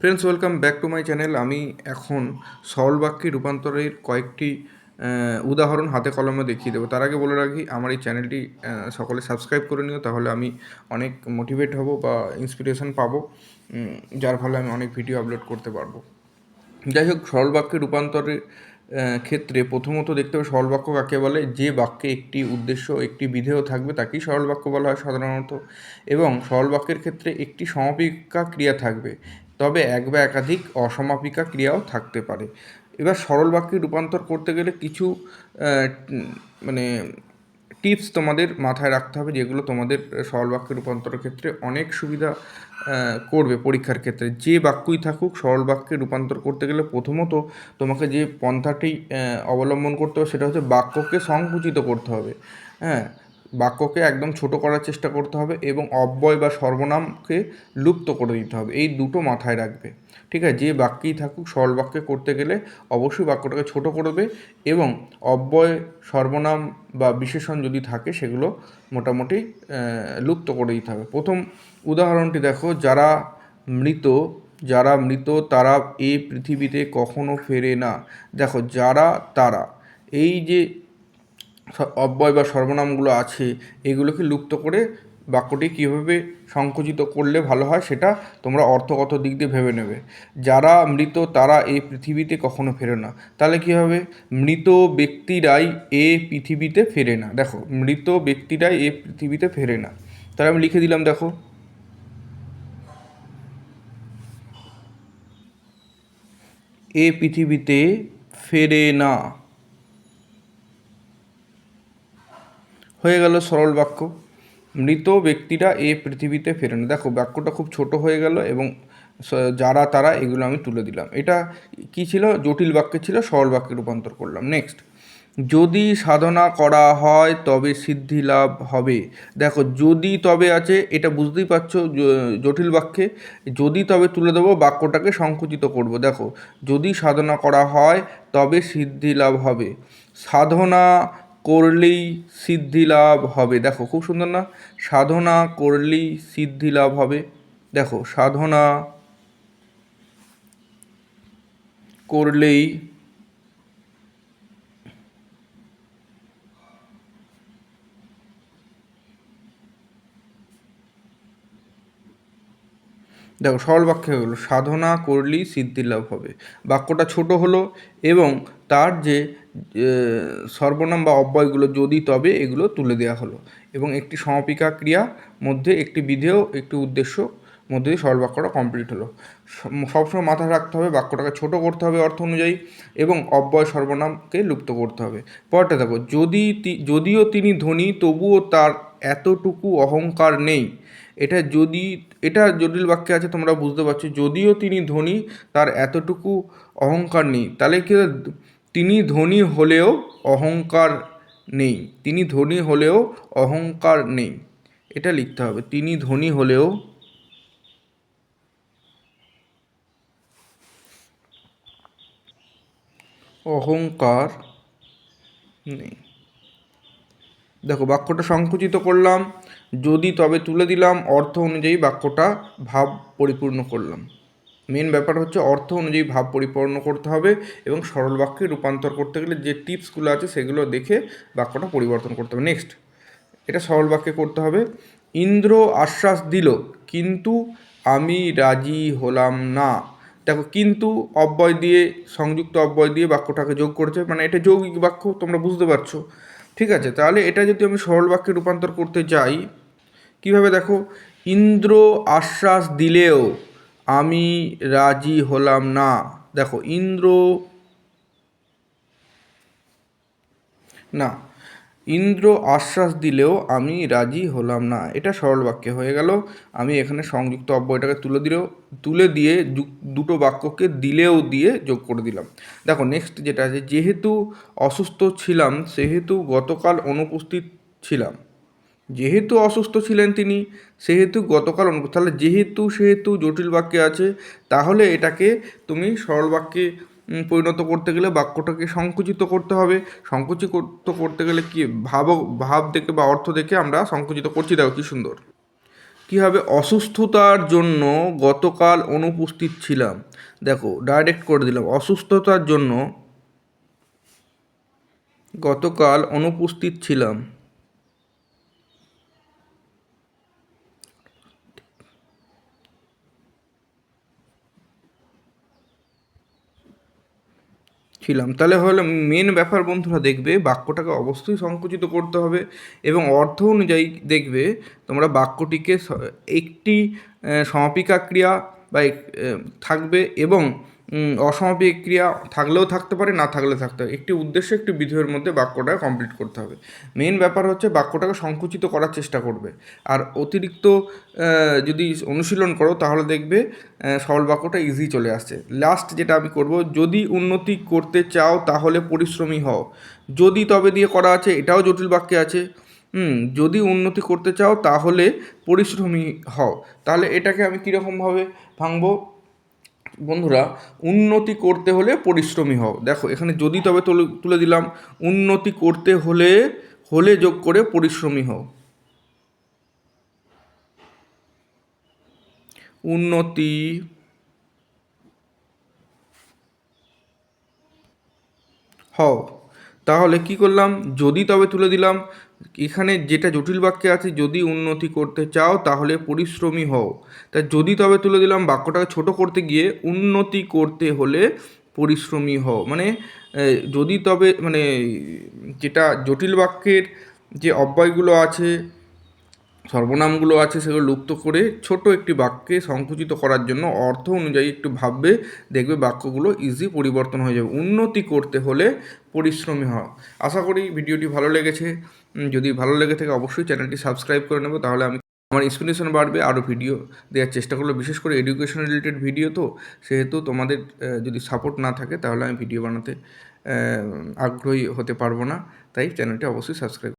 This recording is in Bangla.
Friends welcome back to my channel আমি এখন সরল বাক্যে রূপান্তরের কয়েকটি উদাহরণ হাতে কলমে দেখিয়ে দেবো। তার আগে বলে রাখি, আমার এই চ্যানেলটি সকলে সাবস্ক্রাইব করে নিও, তাহলে আমি অনেক মোটিভেট হব বা ইন্সপিরেশন পাবো যার ফলে আমি অনেক ভিডিও আপলোড করতে পারব। যাই হোক সরল বাক্যে রূপান্তরের ক্ষেত্রে প্রথমত দেখতে হবে সরল বাক্য কাকে বলে, যে বাক্যে একটি উদ্দেশ্য, একটি বিধেয় থাকবে তাকেই সরল বাক্য বলা হয় সাধারণত। এবং সরল বাক্যের ক্ষেত্রে একটি সমাপিকা ক্রিয়া থাকবে তবে এক বা একাধিক অসমাপিকা ক্রিয়াও থাকতে পারে। এবার সরল বাক্যে রূপান্তর করতে গেলে কিছু মানে টিপস তোমাদের মাথায় রাখতে হবে যেগুলো তোমাদের সরল বাক্যে রূপান্তরের ক্ষেত্রে অনেক সুবিধা করবে পরীক্ষার ক্ষেত্রে। যে বাক্যই থাকুক, সরল বাক্যে রূপান্তর করতে গেলে প্রথমত তোমাকে যে পন্থাটি অবলম্বন করতে হবে সেটা হচ্ছে বাক্যকে সংকুচিত করতে হবে। হ্যাঁ বাক্যকে একদম ছোট করার চেষ্টা করতে হবে এবং অব্যয় বা সর্বনামকে লুপ্ত করে দিতে হবে। এই দুটো মাথায় রাখবে। ঠিক আছে? যে বাক্যেই থাকুক, সরল বাক্যে করতে গেলে অবশ্যই বাক্যটাকে ছোট করবে এবং অব্যয়, সর্বনাম বা বিশেষণ যদি থাকে, সেগুলো মোটামুটি লুপ্ত করে দিতে হবে। প্রথম উদাহরণটি দেখো, যারা মৃত যারা মৃত, তারা এই পৃথিবীতে কখনো ফেরে না। দেখো, যারা, তারা। এই যে অব্যয় বা সর্বনামগুলো আছে, এগুলোকে লুপ্ত করে বাক্যটি কীভাবে সংকুচিত করলে ভালো হয় সেটা তোমরা অর্থগত দিক দিয়ে ভেবে নেবে। যারা মৃত তারা এই পৃথিবীতে কখনো ফেরে না। তাহলে কী হবে? মৃত ব্যক্তিরাই এ পৃথিবীতে ফেরে না। দেখো, মৃত ব্যক্তিরাই এ পৃথিবীতে ফেরে না। তাহলে আমি লিখে দিলাম, দেখো। এ পৃথিবীতে ফেরে না। হয়ে গেল সরল বাক্য। মৃত ব্যক্তিরা এ পৃথিবীতে ফেরে না দেখো, বাক্যটা খুব ছোট হয়ে গেল এবং যারা তারা এগুলো আমি তুলে দিলাম। এটা কি ছিল? জটিল বাক্যে ছিল, সরল বাক্যে রূপান্তর করলাম। নেক্সট যদি সাধনা করা হয় তবে সিদ্ধি লাভ হবে। দেখো, যদি তবে আছে, এটা বুঝতেই পারছ জটিল বাক্যে। যদি তবে তুলে দেবো, বাক্যটাকে সংকুচিত করব। দেখো, যদি সাধনা করা হয় তবে সিদ্ধি লাভ হবে। সাধনা করলেই সিদ্ধি লাভ হবে। দেখো, খুব সুন্দর না? সাধনা করলেই সিদ্ধি লাভ হবে। দেখো, সাধনা করলেই দেখো, সরল বাক্য গেলো সাধনা করলেই সিদ্ধি লাভ হবে। বাক্যটা ছোট হলো এবং তার যে সর্বনাম বা অব্যয়গুলো যদি তবে এগুলো তুলে দেওয়া হলো। এবং একটি সমাপিকা ক্রিয়া মধ্যে একটি বিধেয়, একটি উদ্দেশ্য মধ্যে দিয়ে সরল বাক্যটা কমপ্লিট হলো। সব- সবসময় মাথায় রাখতে হবে, বাক্যটাকে ছোট করতে হবে অর্থ অনুযায়ী এবং অব্যয় সর্বনামকে লুপ্ত করতে হবে। পরটা দেখো, যদি যদিও তিনি ধনী, তবুও তার এতটুকু অহংকার নেই এটা যদি, এটা জটিল বাক্যে আছে, তোমরা বুঝতে পারছ। যদিও তিনি ধনী, তার এতটুকু অহংকার নেই। তাহলে কি তিনি ধনী হলেও অহংকার নেই। তিনি ধনী হলেও অহংকার নেই। এটা লিখতে হবে। তিনি ধনী হলেও অহংকার নেই। দেখো বাক্যটা সংকুচিত করলাম, যদি তবে তুলে দিলাম, অর্থ অনুযায়ী বাক্যটা ভাব পরিপূর্ণ করলাম। মেন ব্যাপার হচ্ছে অর্থ অনুযায়ী ভাব পরিপূর্ণ করতে হবে এবং সরল বাক্যে রূপান্তর করতে গেলে যে টিপসগুলো আছে সেগুলো দেখে বাক্যটা পরিবর্তন করতে হবে। নেক্সট এটা সরল বাক্যে করতে হবে। ইন্দ্র আশ্বাস দিল, কিন্তু আমি রাজি হলাম না। দেখো, কিন্তু অব্যয় দিয়ে, সংযুক্ত অব্যয় দিয়ে বাক্যটাকে যোগ করেছে। মানে এটা যৌগিক বাক্য, তোমরা বুঝতে পারছ। ঠিক আছে, তাহলে এটা যদি আমি সরল বাক্যে রূপান্তর করতে যাই, কীভাবে দেখো? ইন্দ্র আশ্বাস দিলেও আমি রাজি হলাম না। দেখো, ইন্দ্র না ইন্দ্র আশ্বাস দিলেও আমি রাজি হলাম না। এটা সরল বাক্যে হয়ে গেল। আমি এখানে সংযুক্ত অব্যয়টাকে তুলে দিলেও, তুলে দিয়ে দুটো বাক্যকে দিলেও দিয়ে যোগ করে দিলাম। দেখো নেক্সট যেটা আছে, যেহেতু অসুস্থ ছিলাম, সেহেতু গতকাল অনুপস্থিত ছিলাম। যেহেতু অসুস্থ ছিলেন তিনি, সেহেতু গতকাল অনুপস্থিত, তাহলে যেহেতু, সেহেতু জটিল বাক্যে আছে, তাহলে এটাকে তুমি সরল বাক্যে পরিণত করতে গেলে বাক্যটাকে সংকুচিত করতে হবে। সংকুচিত করতে গেলে কি ভাব ভাব দেখে বা অর্থ দেখে আমরা সংকুচিত করছি। দেখো কি সুন্দর। কী হবে অসুস্থতার জন্য গতকাল অনুপস্থিত ছিলাম। দেখো ডাইরেক্ট করে দিলাম। অসুস্থতার জন্য গতকাল অনুপস্থিত ছিলাম। ছিলাম তাহলে হলে মেন ব্যাপার বন্ধুরা দেখবে, বাক্যটাকে অবশ্যই সংকুচিত করতে হবে এবং অর্থ অনুযায়ী দেখবে তোমরা বাক্যটিকে একটি সমাপিকা ক্রিয়া বা থাকবে এবং অসমাপিক ক্রিয়া থাকলেও থাকতে পারে, না থাকলেও থাকতে পারে। একটি উদ্দেশ্য, একটি বিধেয়ের মধ্যে বাক্যটা কমপ্লিট করতে হবে। মেন ব্যাপার হচ্ছে বাক্যটাকে সংকুচিত করার চেষ্টা করবে। আর অতিরিক্ত যদি অনুশীলন করো, তাহলে দেখবে সরল বাক্যটা ইজি চলে আসছে। লাস্ট যেটা আমি করব, যদি উন্নতি করতে চাও, তাহলে পরিশ্রমী হও। যদি তবে দিয়ে করা আছে, এটাও জটিল বাক্যে আছে। হুম যদি উন্নতি করতে চাও, তাহলে পরিশ্রমী হও। তাহলে এটাকে আমি কীরকমভাবে ভাঙবো? বন্ধুরা, উন্নতি করতে হলে পরিশ্রমী হও। দেখো, এখানে যদি তবে তুলে দিলাম, উন্নতি করতে হলে হলে যোগ করে পরিশ্রমী হও। উন্নতি হও। তাহলে কি করলাম? যদি তবে তুলে দিলাম এখানে যেটা জটিল বাক্যে আছে, যদি উন্নতি করতে চাও তাহলে পরিশ্রমী হও। তা যদি তবে তুলে দিলাম বাক্যটাকে ছোট করতে গিয়ে, উন্নতি করতে হলে পরিশ্রমী হও। মানে যদি তবে মানে যেটা জটিল বাক্যের যে অব্যয়গুলো আছে সর্বনামগুলো আছে সেগুলো লুপ্ত করে ছোট একটি বাক্যে সংকুচিত করার জন্য অর্থ অনুযায়ী একটু ভাববে, দেখবে বাক্যগুলো ইজি পরিবর্তন হয়ে যাবে। উন্নতি করতে হলে পরিশ্রমী হওয়া। আশা করি ভিডিওটি ভালো লেগেছে। যদি ভালো লেগে থাকে অবশ্যই চ্যানেলটি সাবস্ক্রাইব করে নেব, তাহলে আমি আমার ইন্সপিরেশন বাড়বে। আরও ভিডিও দেওয়ার চেষ্টা করব, বিশেষ করে এডুকেশন রিলেটেড ভিডিও তো, সেহেতু তোমাদের যদি সাপোর্ট না থাকে তাহলে আমি ভিডিও বানাতে আগ্রহী হতে পারব না। তাই চ্যানেলটি অবশ্যই সাবস্ক্রাইব